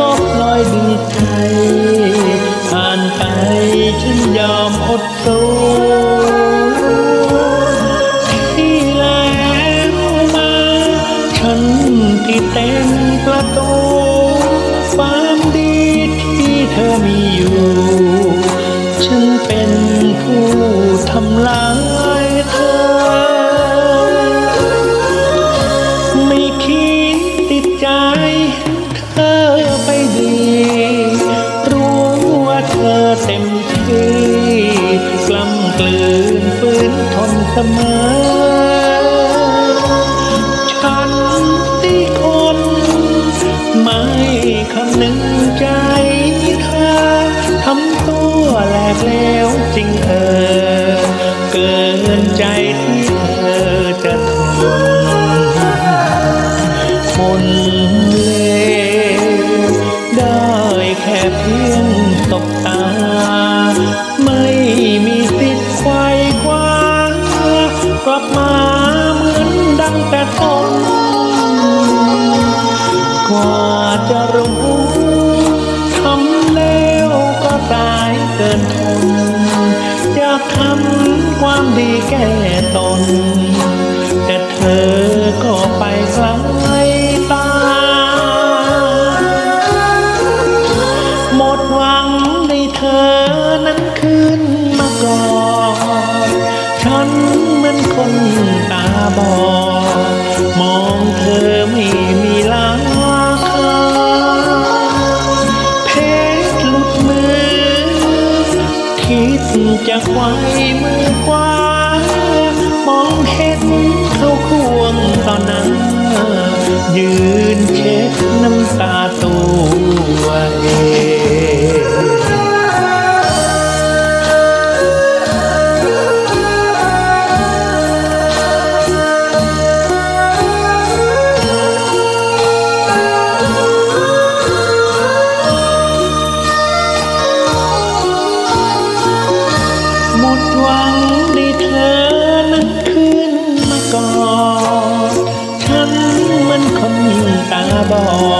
cojo มอ ฉันที่คนไม่คำนึงใจเธอทำตัวแหลกแล้วจริงเออ เกินใจที่ เกินทนอยากทำความดีแก่ตน แต่เธอก็ไปไกลตา หมดหวังในเธอนั้นขึ้นมาก่อน จะไขว้มือขวามองเห็นเขาควงตอนนั้น ยืนเช ดหวังในเธอนั้นขึ้นมาก่อนฉันมันคนตาบอด